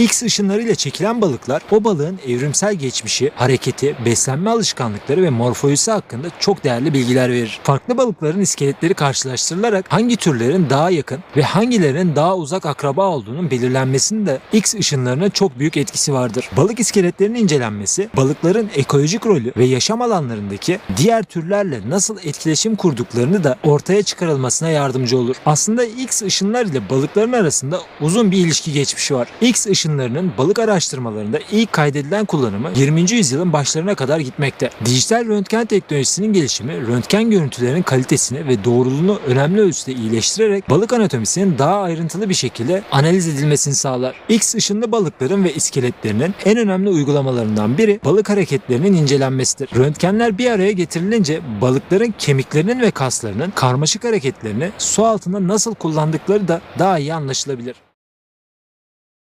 X ışınlarıyla çekilen balıklar o balığın evrimsel geçmişi, hareketi, beslenme alışkanlıkları ve morfolojisi hakkında çok değerli bilgiler verir. Farklı balıkların iskeletleri karşılaştırılarak hangi türlerin daha yakın ve hangilerinin daha uzak akraba olduğunun belirlenmesinde X ışınlarına çok büyük etkisi vardır. Balık iskeletlerinin incelenmesi, balıkların ekolojik rolü ve yaşam alanlarındaki diğer türlerle nasıl etkileşim kurduklarını da ortaya çıkarılmasına yardımcı olur. Aslında X ışınlar ile balıkların arasında uzun bir ilişki geçmişi var. X ışınlarının balık araştırmalarında ilk kaydedilen kullanımı 20. yüzyılın başlarına kadar gitmekte. Dijital röntgen teknolojisinin gelişimi röntgen görüntülerinin kalitesini ve doğruluğunu önemli ölçüde iyileştirerek balık anatomisinin daha ayrıntılı bir şekilde analiz edilmesini sağlar. X ışınlı balıkların ve iskeletlerinin en önemli uygulamalarından biri balık hareketlerinin incelenmesidir. Röntgenler bir araya getirilince balıkların kemiklerinin ve kaslarının karmaşık hareketlerini su altında nasıl kullandıkları da daha iyi anlaşılabilir.